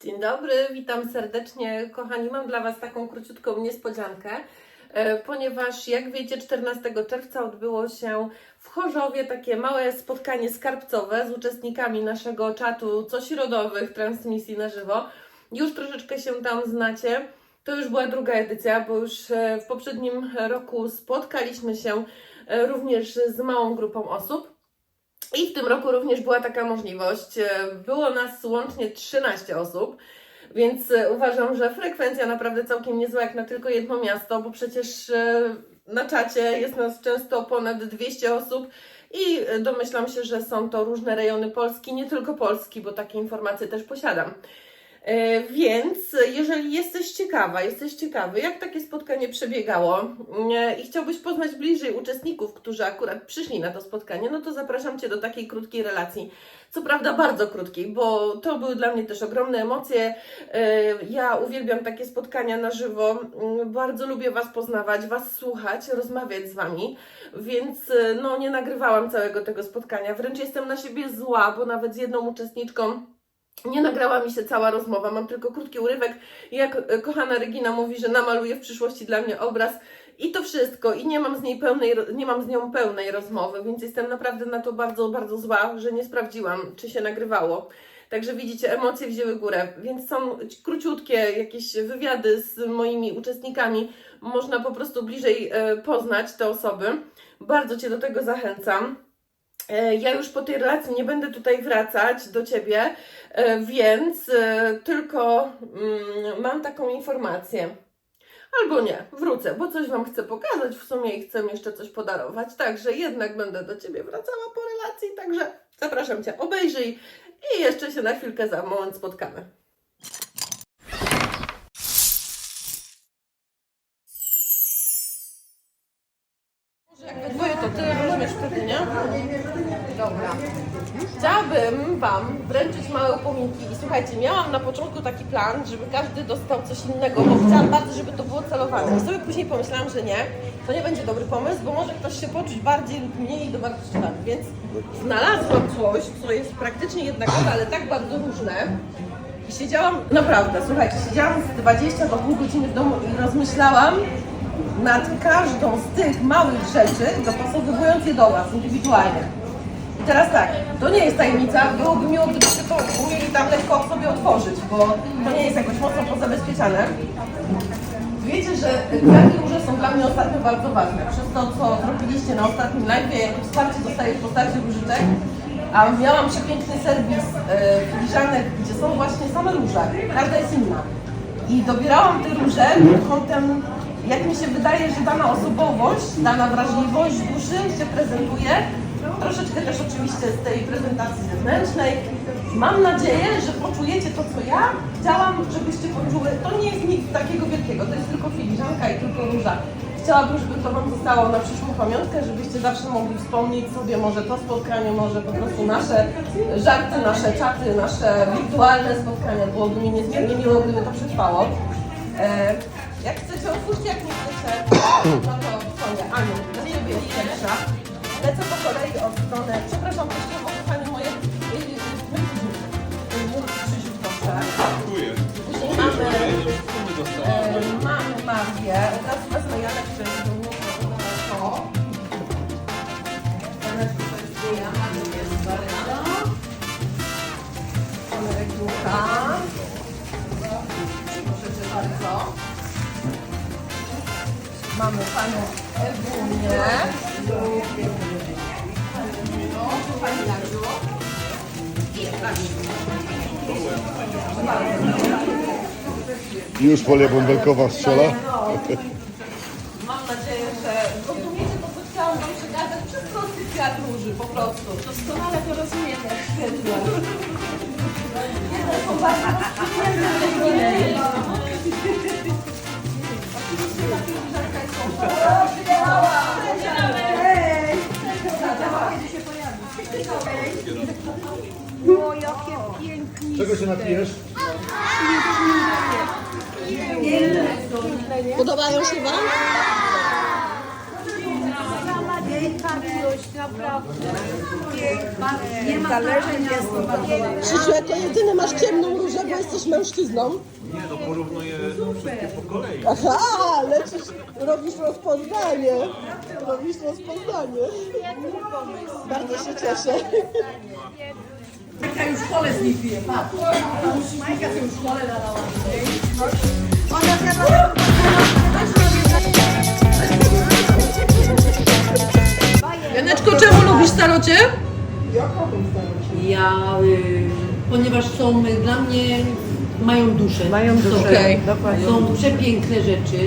Dzień dobry, witam serdecznie. Kochani, mam dla Was taką króciutką niespodziankę, e, ponieważ jak wiecie, 14 czerwca odbyło się w Chorzowie takie małe spotkanie skarbcowe z uczestnikami naszego czatu cośrodowych transmisji na żywo. Już troszeczkę się tam znacie. To już była druga edycja, bo już e, w poprzednim roku spotkaliśmy się e, również z małą grupą osób. I w tym roku również była taka możliwość. E, Było nas łącznie 13 osób, więc e, uważam, że frekwencja naprawdę całkiem niezła jak na tylko jedno miasto, bo przecież e, na czacie jest nas często ponad 200 osób i domyślam się, że są to różne rejony Polski, nie tylko Polski, bo takie informacje też posiadam. E, Więc jeżeli jesteś ciekawa, jesteś ciekawy, jak takie spotkanie przebiegało e, i chciałbyś poznać bliżej uczestników, którzy akurat przyszli na to spotkanie, no to zapraszam Cię do takiej krótkiej relacji. Co prawda bardzo krótkiej, bo to były dla mnie też ogromne emocje. E, Ja uwielbiam takie spotkania na żywo. Mm, Bardzo lubię Was poznawać, Was słuchać, rozmawiać z Wami, więc no nie nagrywałam całego tego spotkania. Wręcz jestem na siebie zła, bo nawet z jedną uczestniczką nie nagrała mi się cała rozmowa, mam tylko krótki urywek. Jak e, kochana Regina mówi, że namaluje w przyszłości dla mnie obraz i to wszystko. I nie mam z niej pełnej, nie mam z nią pełnej rozmowy, więc jestem naprawdę na to bardzo, bardzo zła, że nie sprawdziłam, czy się nagrywało. Także widzicie, emocje wzięły górę, więc są króciutkie jakieś wywiady z moimi uczestnikami. Można po prostu bliżej e, poznać te osoby. Bardzo Cię do tego zachęcam. E, Ja już po tej relacji nie będę tutaj wracać do Ciebie, e, więc e, tylko mm, mam taką informację. Albo nie, wrócę, bo coś Wam chcę pokazać w sumie i chcę jeszcze coś podarować. Także jednak będę do Ciebie wracała po relacji, także zapraszam Cię, obejrzyj i jeszcze się na chwilkę za moment spotkamy. Wam wręczyć małe upominki i słuchajcie, miałam na początku taki plan, żeby każdy dostał coś innego, bo chciałam bardzo, żeby to było celowane. I sobie później pomyślałam, że nie, to nie będzie dobry pomysł, bo może ktoś się poczuć bardziej lub mniej dowartościowany. Więc znalazłam coś, co jest praktycznie jednakowe, ale tak bardzo różne. I siedziałam, naprawdę, słuchajcie, siedziałam z 20 do pół godziny w domu i rozmyślałam nad każdą z tych małych rzeczy, dopasowując je do Was indywidualnie. Teraz tak, to nie jest tajemnica, byłoby miło, gdybyście to umieli tam lekko sobie otworzyć, bo to nie jest jakoś mocno pozabezpieczane. Wiecie, że kwiaty róże są dla mnie ostatnio bardzo ważne. Przez to, co zrobiliście na ostatnim live, jakie wsparcie dostaję w postaci różyczek, a miałam przepiękny serwis e, filiżanek, gdzie są właśnie same róże. Każda jest inna. I dobierałam te róże pod kątem, jak mi się wydaje, że dana osobowość, dana wrażliwość duszy się prezentuje. Troszeczkę też oczywiście z tej prezentacji zewnętrznej. Mam nadzieję, że poczujecie to, co ja chciałam, żebyście poczuły. To nie jest nic takiego wielkiego, to jest tylko filiżanka i tylko róża. Chciałabym, żeby to Wam zostało na przyszłą pamiątkę, żebyście zawsze mogli wspomnieć sobie może to spotkanie, może po prostu nasze żarty, nasze czaty, nasze wirtualne spotkania. Byłoby mi niezmiernie miło, gdyby to przetrwało. E, jak chcecie, otwórzcie, jak nie chcecie, no to Sonia, Aniu, dla Ciebie jest pierwsza. Lecę po kolei od strony, przepraszam, jeszcze bo kochanie moje, y, y. Dziękuję. Później mamy, e, mamy Marię, od razu wezmę Już folia bąbelkowa strzela. Mam nadzieję, że rozumiecie to, co chciałam Wam przekazać przez prosty kwiat róży, po prostu. Doskonale to rozumiemy. Świetnie. Jedne są bardzo rozstrzygnięte, drugie nie. Oczywiście ta pielgrzymka jest super. Przyjechała! Hej! Kiedy się pojawi? O, jakie pięknie. Czego się napijesz? Podobają się Wam? Z Krzysiu, jako jedyny masz ciemną różę, bo jesteś mężczyzną. Nie, no porównuję wszystkie po kolei. Aha, lecisz, robisz rozpoznanie. Robisz rozpoznanie. Bardzo się cieszę. Janeczko, czemu lubisz starocie? Ja, y, ponieważ są y, dla mnie, mają duszę. Mają duszę. Okej. Są przepiękne rzeczy.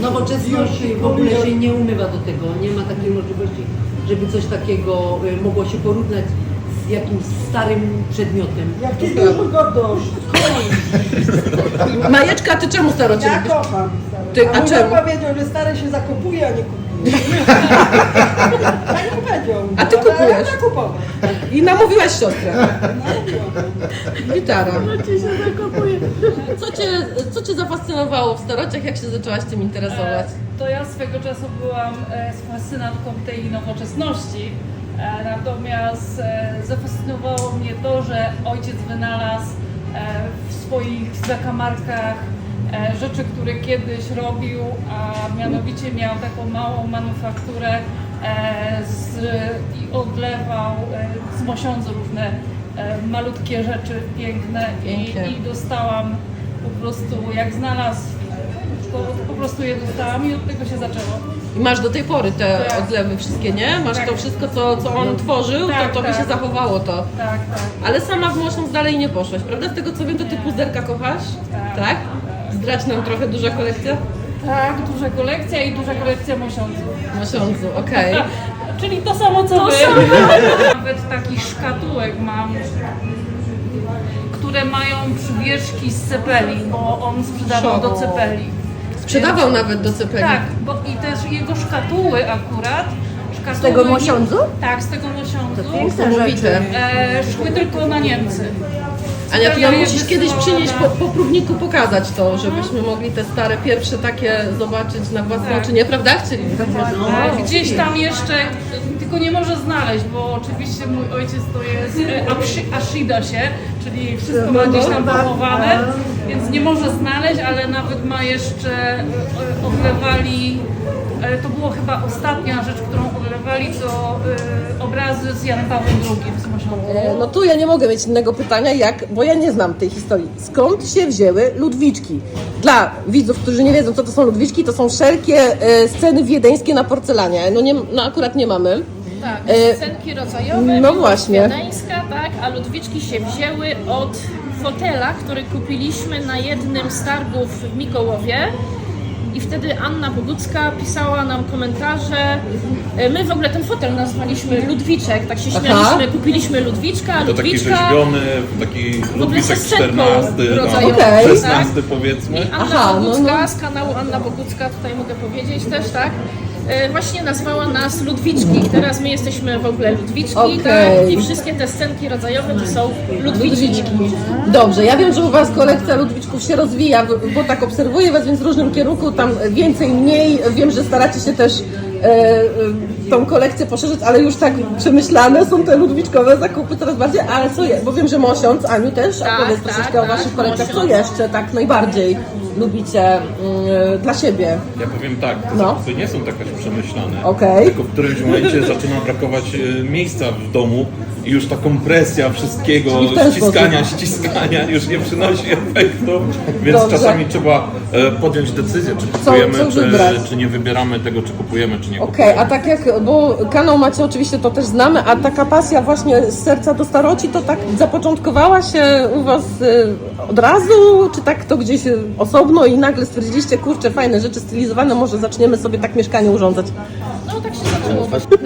Nowoczesność w ogóle się nie umywa do tego. Nie ma takiej możliwości, żeby coś takiego y, mogło się porównać z jakimś starym przedmiotem. Jaki dużo godność. Majeczka, ty czemu starocie Ja lubisz? kocham. Ty, a Mój czemu? powiedział, że stare się zakupuje, a nie kupuje. Ja nie powiedział. A ty ale kupujesz? Ja kupować. I namówiłaś siostrę. Gitara. Co cię, co cię zafascynowało w starociach, jak się zaczęłaś tym interesować? To ja swego czasu byłam e, fascynatką tej nowoczesności, e, natomiast e, zafascynowało mnie to, że ojciec wynalazł e, w swoich zakamarkach e, rzeczy, które kiedyś robił, a mianowicie miał taką małą manufakturę e, z, i odlewał e, z mosiądzu różne e, malutkie rzeczy piękne i, i dostałam po prostu jak znalazł to po prostu je dostałam i od tego się zaczęło. I masz do tej pory te Tak. odlewy wszystkie, nie? Masz Tak. to wszystko, co, co on tworzył, Tak, to tobie tak. się zachowało to. Tak, tak. Ale sama w Mosząc dalej nie poszłaś, prawda? Z tego co wiem, to ty puzderka kochasz? Tak. Zdradź nam trochę duża kolekcja? Tak, duża kolekcja i duża kolekcja mosiądzu. Mosiądzu, okej. Czyli to samo co wy. Nawet takich szkatułek mam, które mają przybieżki z cepeli, bo on sprzedawał do cepeli. Sprzedawał nawet do cepeli. Tak, bo i też jego szkatuły akurat. Szkatuły, z tego mosiądzu? Tak, z tego mosiądzu. Niesamowite. E, szły tylko na Niemcy. Ania, ty Ja nam je musisz kiedyś przynieść po, po próbniku pokazać to, żebyśmy mogli te stare, pierwsze takie zobaczyć na własne Tak. oczy, nie? Prawda? Chcieli. E, Gdzieś tam jeszcze, tylko nie może znaleźć, bo oczywiście mój ojciec to jest e, Ashi- Ashidosie, czyli wszystko ma gdzieś tam pochowane, więc nie może znaleźć, ale nawet ma jeszcze, e, odlewali, e, to było chyba ostatnia rzecz, którą odlewali, to e, obrazy z Janem Pawłem II z. E, No tu ja nie mogę mieć innego pytania, jak, bo ja nie znam tej historii. Skąd się wzięły Ludwiczki? Dla widzów, którzy nie wiedzą, co to są Ludwiczki, to są wszelkie sceny wiedeńskie na porcelanie. No, nie, no akurat nie mamy. Tak, E, scenki rodzajowe, no właśnie. wiedeńska, tak, a Ludwiczki się wzięły od fotela, który kupiliśmy na jednym z targów w Mikołowie. I wtedy Anna Bogucka pisała nam komentarze. E, My w ogóle ten fotel nazwaliśmy Ludwiczek, tak się śmialiśmy, kupiliśmy Ludwiczka, To taki Ludwiczka. rzeźbiony, taki Ludwiczek ze scenką XIV, rodzajową, no. XVI powiedzmy. I Anna Aha, no, Bogucka z kanału Anna Bogucka, tutaj mogę powiedzieć też, tak? E, Właśnie nazwała nas Ludwiczki. Teraz my jesteśmy w ogóle Ludwiczki, Okej. tak? I wszystkie te scenki rodzajowe to są Ludwiczki. Dobrze, ja wiem, że u Was kolekcja Ludwiczków się rozwija, bo tak obserwuję Was, więc w różnym kierunku, tam więcej, mniej. Wiem, że staracie się też e, e, tą kolekcję poszerzyć, ale już tak przemyślane są te ludwiczkowe zakupy coraz bardziej, ale co jest, bo wiem, że Mosiąc, Aniu też, a Tak, powiedz tak, troszeczkę o tak, Waszych kolekcjach, co Mosiąc. jeszcze tak najbardziej lubicie mm, dla siebie? Ja powiem tak, te No. zakupy nie są tak aż przemyślane. Okej. Tylko w którymś momencie zaczyna brakować e, miejsca w domu i już ta kompresja wszystkiego, Czyli w ten ściskania, ściskania już nie przynosi efektu, więc Dobrze. czasami trzeba e, podjąć decyzję, czy co kupujemy, czy, wybrać? czy nie wybieramy tego, czy kupujemy, czy nie Okej, kupujemy. a tak jak, bo kanał macie oczywiście to też znamy, a taka pasja właśnie z serca do staroci, to tak zapoczątkowała się u Was y, od razu, czy tak to gdzieś y, osobno i nagle stwierdziliście, kurczę, fajne rzeczy stylizowane, może zaczniemy sobie tak mieszkanie urządzać. No tak się zaczęło właśnie.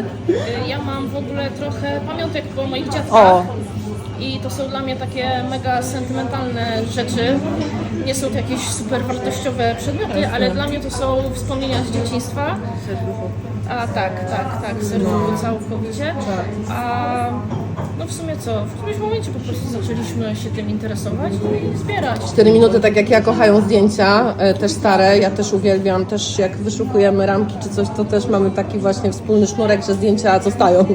E, Ja mam w ogóle trochę pamiątek po moich dziadkach. O. I to są dla mnie takie mega sentymentalne rzeczy. Nie są to jakieś super wartościowe przedmioty, ale dla mnie to są wspomnienia z dzieciństwa. A tak, tak, tak, serduchu całkowicie. A no w sumie co, w którymś momencie po prostu zaczęliśmy się tym interesować no i zbierać. 4 minuty, tak jak ja, kochają zdjęcia, e, też stare, ja też uwielbiam, też jak wyszukujemy ramki czy coś, to też mamy taki właśnie wspólny sznurek, że zdjęcia zostają.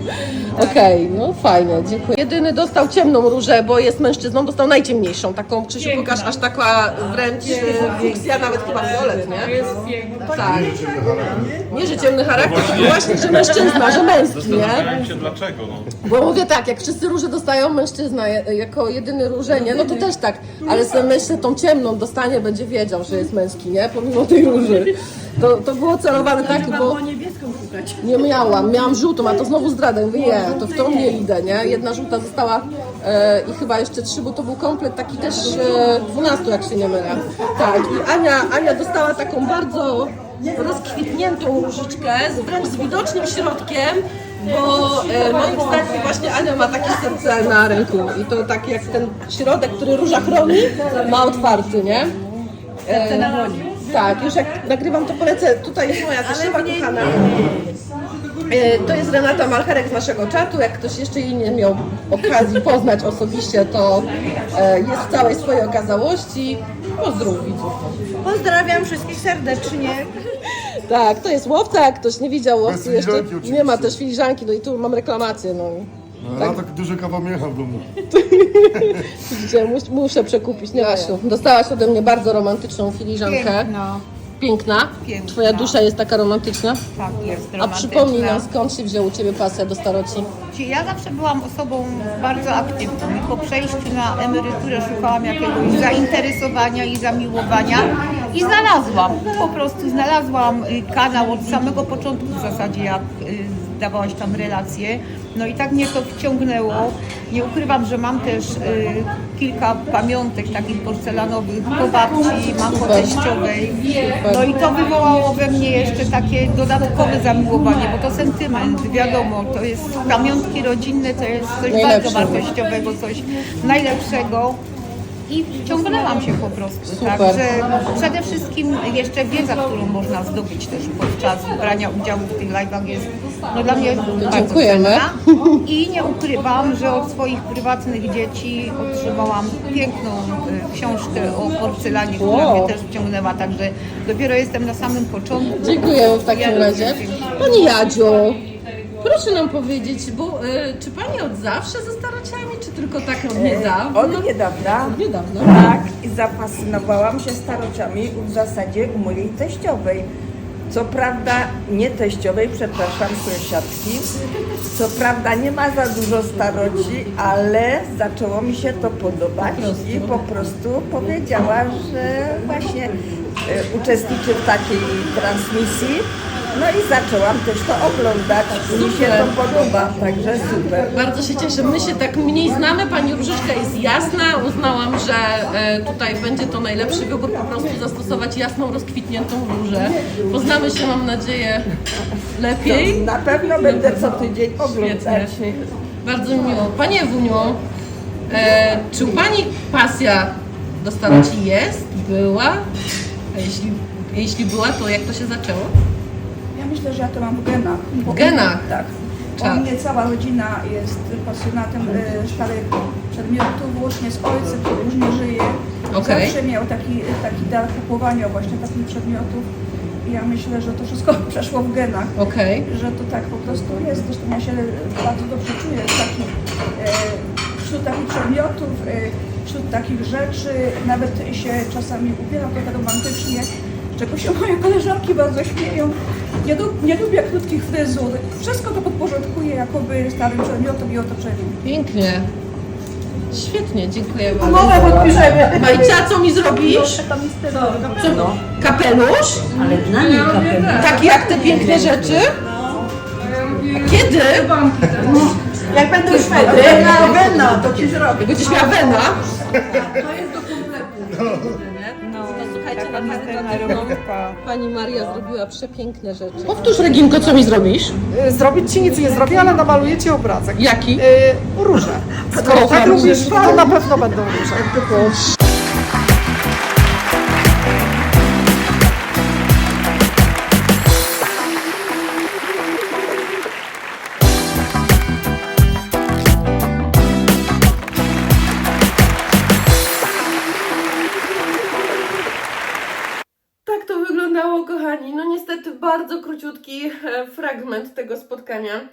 Okej, no fajnie, dziękuję. Jedyny dostał ciemną różę, bo jest mężczyzną, dostał najciemniejszą, taką, Krzysiu, pokaż, aż taka wręcz e, fuksja, nawet chyba fiolet, nie? Jest piękne. Tak. Nie, że ciemny charakter, tylko właśnie, że mężczyzna, że męski, nie? Zastanawiałem się dlaczego. No. Bo mówię tak, jak wszyscy róże dostają mężczyzna je- jako jedyny róże, nie? No to też tak, ale sobie myślę, tą ciemną dostanie, będzie wiedział, że jest męski, nie? Pomimo tej róży. To, to było celowane tak, bo... niebieską szukać. Nie miałam, miałam żółtą, a to znowu zdradę. Mówię, nie, to w tą nie idę, nie? Jedna żółta została e, i chyba jeszcze trzy, bo to był komplet taki też e, 12, jak się nie mylę. Tak, i Ania, Ania dostała taką bardzo rozkwitniętą różyczkę z wręcz z widocznym środkiem, bo e, moim zdaniem właśnie Ania ma takie serce na ręku i to tak jak ten środek, który róża chroni, ma otwarty, nie? E, tak, już jak nagrywam to polecę, tutaj jest moja chyba kochana. E, To jest Renata Malcherek z naszego czatu. Jak ktoś jeszcze jej nie miał okazji poznać osobiście, to e, jest w całej swojej okazałości. Pozdrów widzów. Pozdrawiam wszystkich serdecznie. Tak, to jest łowca, jak ktoś nie widział łowcy jeszcze. filiżanki. Nie ma też filiżanki, no i tu mam reklamację, no. No, tak dużo kawał miecha w domu. Widzicie, mus, muszę przekupić, nie Asiu. Dostałaś ode mnie bardzo romantyczną filiżankę. Piękna. Piękna. Twoja dusza jest taka romantyczna. tak jest A przypomnij nam, skąd się wziął u Ciebie pasja do staroci? Ja zawsze byłam osobą bardzo aktywną i po przejściu na emeryturę szukałam jakiegoś zainteresowania i zamiłowania i znalazłam, po prostu znalazłam y, kanał od samego początku w zasadzie jak y, dawałaś tam relacje. No i tak mnie to wciągnęło. Nie ukrywam, że mam też y, kilka pamiątek takich porcelanowych po babci, mam po teściowej. No i to wywołało we mnie jeszcze takie dodatkowe zamiłowanie, bo to sentyment, wiadomo, to jest pamiątki rodzinne, to jest coś bardzo wartościowego, coś najlepszego. I wciągnęłam się po prostu. Super. Także przede wszystkim jeszcze wiedza, którą można zdobyć też podczas brania udziału w tych live'ach jest no, dla mnie bardzo cenna. I nie ukrywam, że od swoich prywatnych dzieci otrzymałam piękną y, książkę o porcelanie, która Wow. mnie też wciągnęła, także dopiero jestem na samym początku. Dziękujemy w takim razie. Pani Jadziu, proszę nam powiedzieć, bo y, czy Pani od zawsze ze starociami, czy tylko tak od niedawna? Od niedawna, Od niedawna. tak, i zafascynowałam się starociami w zasadzie u mojej teściowej. Co prawda nie teściowej, przepraszam, sąsiadki. Co prawda nie ma za dużo staroci, ale zaczęło mi się to podobać i po prostu powiedziała, że właśnie e, uczestniczy w takiej transmisji. No i zaczęłam też to oglądać. Mi się to podoba, także super. Bardzo się cieszę. My się tak mniej znamy. Pani Różyczka jest jasna. Uznałam, że e, tutaj będzie to najlepszy wybór, po prostu zastosować jasną, rozkwitniętą różę. Poznamy się, mam nadzieję, lepiej. Na pewno będę co tydzień oglądać. Świetnie. Bardzo mi miło. Panie Ewuniu, e, czy u Pani pasja do staroci jest? Była? A jeśli, jeśli była, to jak to się zaczęło? Ja myślę, że ja to mam w genach. Bo- W genach? Tak. Tak. U mnie cała rodzina jest pasjonatem e, starych przedmiotów, łącznie z ojcem, który już nie żyje. Okej. Zawsze miał taki, taki dar kupowania właśnie takich przedmiotów. I ja myślę, że to wszystko przeszło w genach. Okej. Że to tak po prostu jest. Zresztą ja się bardzo dobrze czuję w takich, e, wśród takich przedmiotów, e, wśród takich rzeczy. Nawet się czasami ubieram trochę romantycznie, czego się moje koleżanki bardzo śmieją. Nie, lu- nie lubię krótkich fryzur. Wszystko to podporządkuję jakoby starym przedmiotom i otoczeniem. Pięknie. Świetnie, dziękuję bardzo. Umowę podpiszemy. Majcia, co mi zrobisz? Co? Kapelusz? Ale dla mnie kapelusz. Taki jak te piękne rzeczy? A kiedy? Jak będą Szwedy, na wena, to ci zrobię. Jak będziesz miała wena? No, Pani Maria zrobiła przepiękne rzeczy. Powtórz, Reginko, co mi zrobisz? Zrobić ci nic nie zrobię, ale namaluję ci obrazek. Jaki? Yy, róże. Skoro tak lubisz, to na pewno będą róże. Króciutki e, fragment tego spotkania.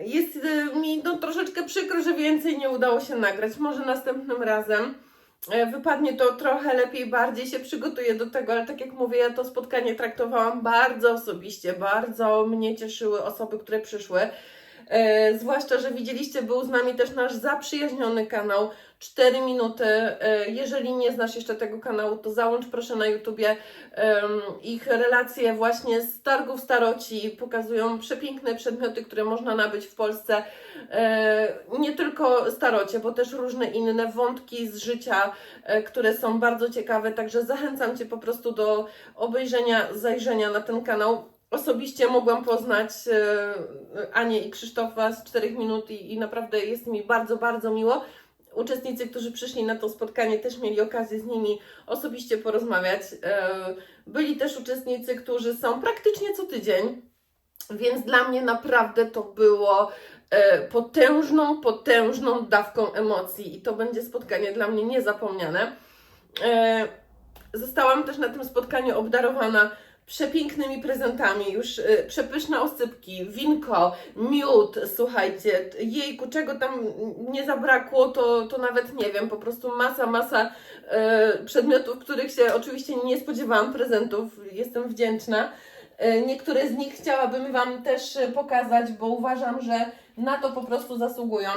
Jest e, mi no, troszeczkę przykro, że więcej nie udało się nagrać. Może następnym razem e, wypadnie to trochę lepiej, bardziej się przygotuję do tego, ale tak jak mówię, ja to spotkanie traktowałam bardzo osobiście, bardzo mnie cieszyły osoby, które przyszły. E, zwłaszcza, że widzieliście, był z nami też nasz zaprzyjaźniony kanał 4 minuty. E, jeżeli nie znasz jeszcze tego kanału, to załącz proszę na YouTubie em, ich relacje właśnie z targów staroci. Pokazują przepiękne przedmioty, które można nabyć w Polsce. E, nie tylko starocie, bo też różne inne wątki z życia, e, które są bardzo ciekawe. Także zachęcam Cię po prostu do obejrzenia, zajrzenia na ten kanał. Osobiście mogłam poznać e, Anię i Krzysztofa z 4 minut i, i naprawdę jest mi bardzo, bardzo miło. Uczestnicy, którzy przyszli na to spotkanie, też mieli okazję z nimi osobiście porozmawiać. E, Byli też uczestnicy, którzy są praktycznie co tydzień, więc dla mnie naprawdę to było e, potężną, potężną dawką emocji i to będzie spotkanie dla mnie niezapomniane. Zostałam też na tym spotkaniu obdarowana przepięknymi prezentami, już y, przepyszne osypki, winko, miód, słuchajcie, jejku, czego tam nie zabrakło, to, to nawet nie wiem, po prostu masa, masa y, przedmiotów, których się oczywiście nie spodziewałam, prezentów, jestem wdzięczna. Y, niektóre z nich chciałabym Wam też pokazać, bo uważam, że na to po prostu zasługują.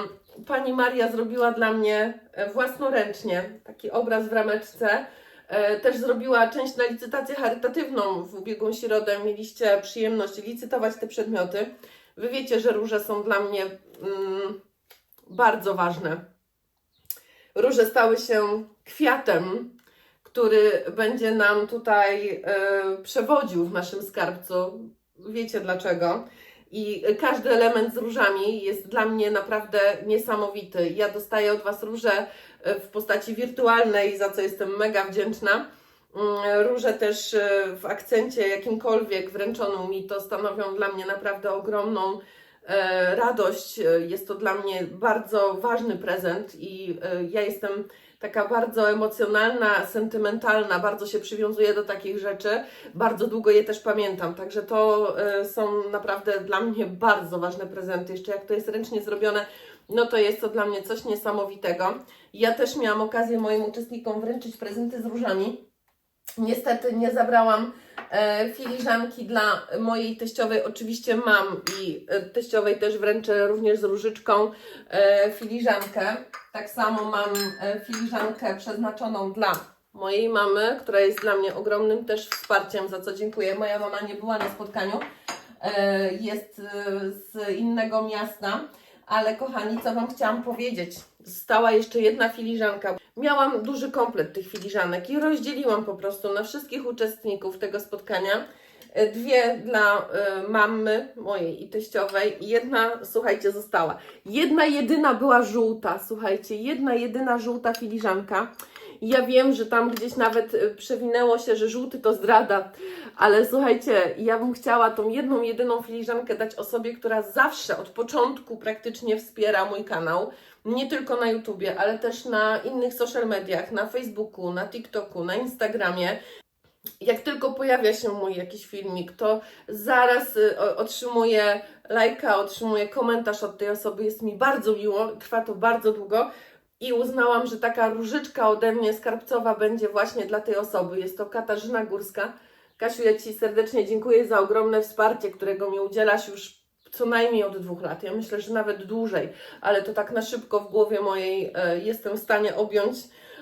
Pani Maria zrobiła dla mnie własnoręcznie taki obraz w rameczce. E, Też zrobiła część na licytację charytatywną w ubiegłą środę. Mieliście przyjemność licytować te przedmioty. Wy wiecie, że róże są dla mnie mm, bardzo ważne. Róże stały się kwiatem, który będzie nam tutaj e, przewodził w naszym skarbcu. Wiecie dlaczego. I każdy element z różami jest dla mnie naprawdę niesamowity. Ja dostaję od Was róże e, w postaci wirtualnej, za co jestem mega wdzięczna. Mm, Róże też e, w akcencie jakimkolwiek wręczoną mi to stanowią dla mnie naprawdę ogromną e, radość. Jest to dla mnie bardzo ważny prezent i ja jestem taka bardzo emocjonalna, sentymentalna, bardzo się przywiązuję do takich rzeczy, bardzo długo je też pamiętam, także to e, są naprawdę dla mnie bardzo ważne prezenty. Jeszcze jak to jest ręcznie zrobione, no to jest to dla mnie coś niesamowitego. Ja też miałam okazję moim uczestnikom wręczyć prezenty z różami. Niestety nie zabrałam filiżanki dla mojej teściowej. Oczywiście mam i e, teściowej też wręczę również z różyczką e, filiżankę. Tak samo mam e, filiżankę przeznaczoną dla mojej mamy, która jest dla mnie ogromnym też wsparciem, za co dziękuję. Moja mama nie była na spotkaniu, e, jest e, z innego miasta, ale kochani, co Wam chciałam powiedzieć? Została jeszcze jedna filiżanka. Miałam duży komplet tych filiżanek i rozdzieliłam po prostu na wszystkich uczestników tego spotkania. E, Dwie dla e, mamy mojej i teściowej jedna, słuchajcie, została. Jedna jedyna była żółta, słuchajcie, jedna jedyna żółta filiżanka. Ja wiem, że tam gdzieś nawet e, przewinęło się, że żółty to zdrada, ale słuchajcie, ja bym chciała tą jedną, jedyną filiżankę dać osobie, która zawsze, od początku praktycznie wspiera mój kanał. Nie tylko na YouTubie, ale też na innych social mediach, na Facebooku, na TikToku, na Instagramie. Jak tylko pojawia się mój jakiś filmik, to zaraz y, otrzymuję lajka, otrzymuję komentarz od tej osoby. Jest mi bardzo miło, trwa to bardzo długo i uznałam, że taka różyczka ode mnie skarbcowa będzie właśnie dla tej osoby. Jest to Katarzyna Górska. Kasiu, ja Ci serdecznie dziękuję za ogromne wsparcie, którego mi udzielasz już co najmniej od dwóch lat. Ja myślę, że nawet dłużej, ale to tak na szybko w głowie mojej e, jestem w stanie objąć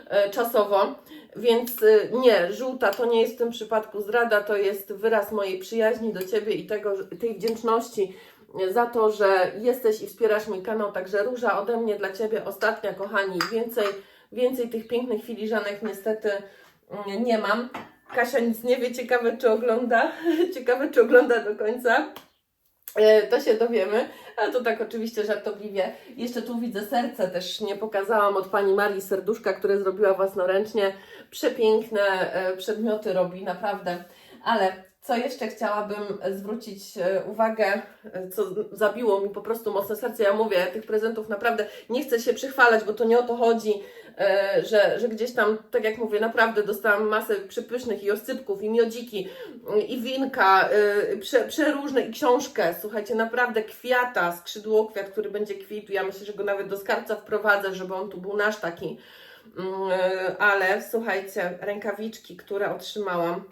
e, czasowo. Więc y, nie, żółta to nie jest w tym przypadku zdrada, to jest wyraz mojej przyjaźni do Ciebie i tego, tej wdzięczności za to, że jesteś i wspierasz mój kanał. Także róża ode mnie dla Ciebie ostatnia, kochani. Więcej, więcej tych pięknych filiżanek niestety mm, nie mam. Kasia nic nie wie, ciekawe czy ogląda, ciekawe czy ogląda do końca. E, To się dowiemy, ale to tak oczywiście żartobliwie. Jeszcze tu widzę serce, też nie pokazałam od pani Marii serduszka, które zrobiła własnoręcznie. Przepiękne e, przedmioty robi, naprawdę. Ale co jeszcze chciałabym zwrócić e, uwagę, e, co zabiło mi po prostu mocno serce. Ja mówię, tych prezentów naprawdę nie chcę się przychwalać, bo to nie o to chodzi, e, że, że gdzieś tam, tak jak mówię, naprawdę dostałam masę przepysznych i oscypków, i miodziki, i winka, prze, przeróżne, i książkę, słuchajcie, naprawdę kwiata, skrzydłokwiat, który będzie kwitł, ja myślę, że go nawet do skarbca wprowadzę, żeby on tu był nasz taki, Mm, ale słuchajcie, rękawiczki, które otrzymałam,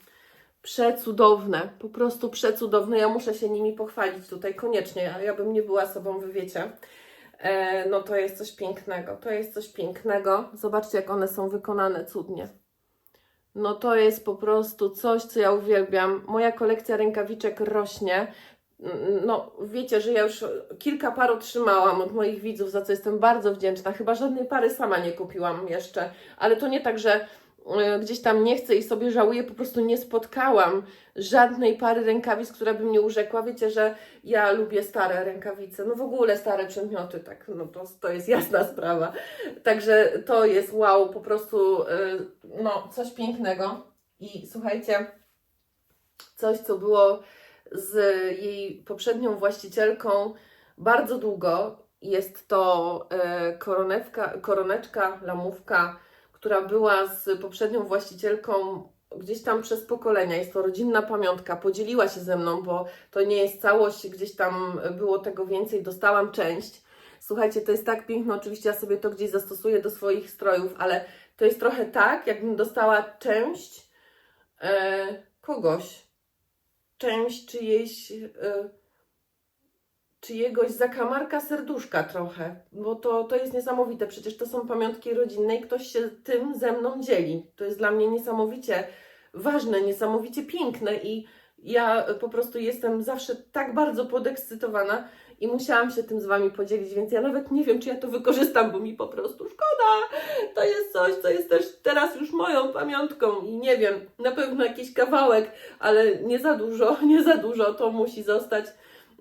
przecudowne, po prostu przecudowne. Ja muszę się nimi pochwalić tutaj koniecznie, a ja bym nie była sobą, wy wiecie. E, no to jest coś pięknego, to jest coś pięknego. Zobaczcie, jak one są wykonane cudnie. No to jest po prostu coś, co ja uwielbiam. Moja kolekcja rękawiczek rośnie. No, wiecie, że ja już kilka par otrzymałam od moich widzów, za co jestem bardzo wdzięczna. Chyba żadnej pary sama nie kupiłam jeszcze, ale to nie tak, że gdzieś tam nie chcę i sobie żałuję, po prostu nie spotkałam żadnej pary rękawic, która by mnie urzekła. Wiecie, że ja lubię stare rękawice, no w ogóle stare przedmioty, tak, no to, to jest jasna sprawa. Także to jest wow, po prostu y, no coś pięknego. I słuchajcie, coś, co było z jej poprzednią właścicielką bardzo długo. Jest to e, koroneczka, lamówka, która była z poprzednią właścicielką gdzieś tam przez pokolenia. Jest to rodzinna pamiątka. Podzieliła się ze mną, bo to nie jest całość, gdzieś tam było tego więcej, dostałam część. Słuchajcie, to jest tak piękne, oczywiście ja sobie to gdzieś zastosuję do swoich strojów, ale to jest trochę tak, jakbym dostała część e, kogoś, część czyjejś, y, czyjegoś zakamarka serduszka trochę, bo to, to jest niesamowite, przecież to są pamiątki rodzinne i ktoś się tym ze mną dzieli. To jest dla mnie niesamowicie ważne, niesamowicie piękne i ja po prostu jestem zawsze tak bardzo podekscytowana i musiałam się tym z Wami podzielić, więc ja nawet nie wiem, czy ja to wykorzystam, bo mi po prostu szkoda. To jest coś, co jest też teraz już moją pamiątką i nie wiem, na pewno jakiś kawałek, ale nie za dużo, nie za dużo, to musi zostać.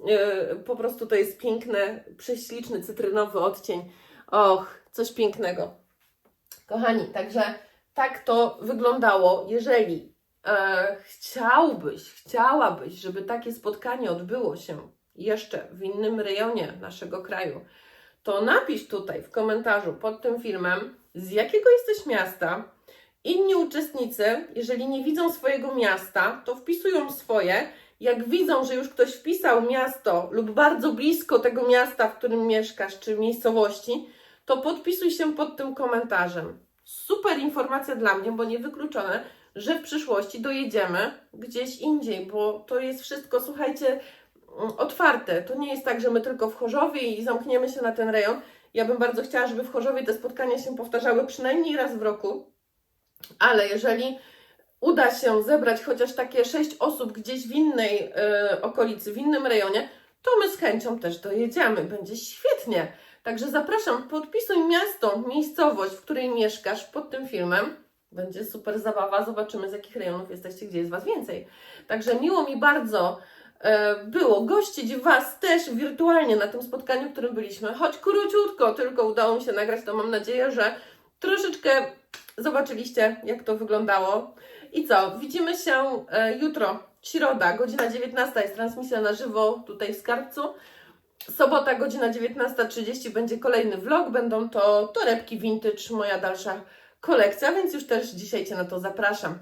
E, Po prostu to jest piękne, prześliczny, cytrynowy odcień. Och, coś pięknego. Kochani, także tak to wyglądało. Jeżeli e, chciałbyś, chciałabyś, żeby takie spotkanie odbyło się jeszcze w innym rejonie naszego kraju, to napisz tutaj w komentarzu pod tym filmem, z jakiego jesteś miasta. Inni uczestnicy, jeżeli nie widzą swojego miasta, to wpisują swoje. Jak widzą, że już ktoś wpisał miasto lub bardzo blisko tego miasta, w którym mieszkasz, czy miejscowości, to podpisuj się pod tym komentarzem. Super informacja dla mnie, bo niewykluczone, że w przyszłości dojedziemy gdzieś indziej, bo to jest wszystko, słuchajcie, mm, otwarte. To nie jest tak, że my tylko w Chorzowie i zamkniemy się na ten rejon. Ja bym bardzo chciała, żeby w Chorzowie te spotkania się powtarzały przynajmniej raz w roku, ale jeżeli uda się zebrać chociaż takie sześć osób gdzieś w innej e, okolicy, w innym rejonie, to my z chęcią też dojedziemy. Będzie świetnie. Także zapraszam, podpisuj miasto, miejscowość, w której mieszkasz pod tym filmem. Będzie super zabawa, zobaczymy z jakich rejonów jesteście, gdzie jest Was więcej. Także miło mi bardzo e, było gościć Was też wirtualnie na tym spotkaniu, w którym byliśmy. Choć króciutko tylko udało mi się nagrać, to mam nadzieję, że troszeczkę zobaczyliście, jak to wyglądało. I co? Widzimy się e, jutro, środa, godzina 19 jest transmisja na żywo tutaj w Skarbcu. Sobota, godzina 19.30 będzie kolejny vlog. Będą to torebki vintage, moja dalsza kolekcja, więc już też dzisiaj Cię na to zapraszam.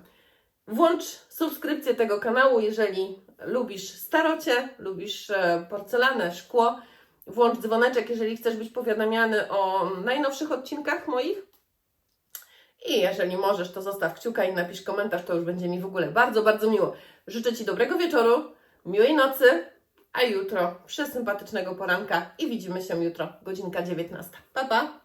Włącz subskrypcję tego kanału, jeżeli lubisz starocie, lubisz e, porcelanę, szkło. Włącz dzwoneczek, jeżeli chcesz być powiadamiany o najnowszych odcinkach moich. I jeżeli możesz, to zostaw kciuka i napisz komentarz, to już będzie mi w ogóle bardzo, bardzo miło. Życzę Ci dobrego wieczoru, miłej nocy, a jutro przesympatycznego poranka i widzimy się jutro, godzinka 19. Pa, pa!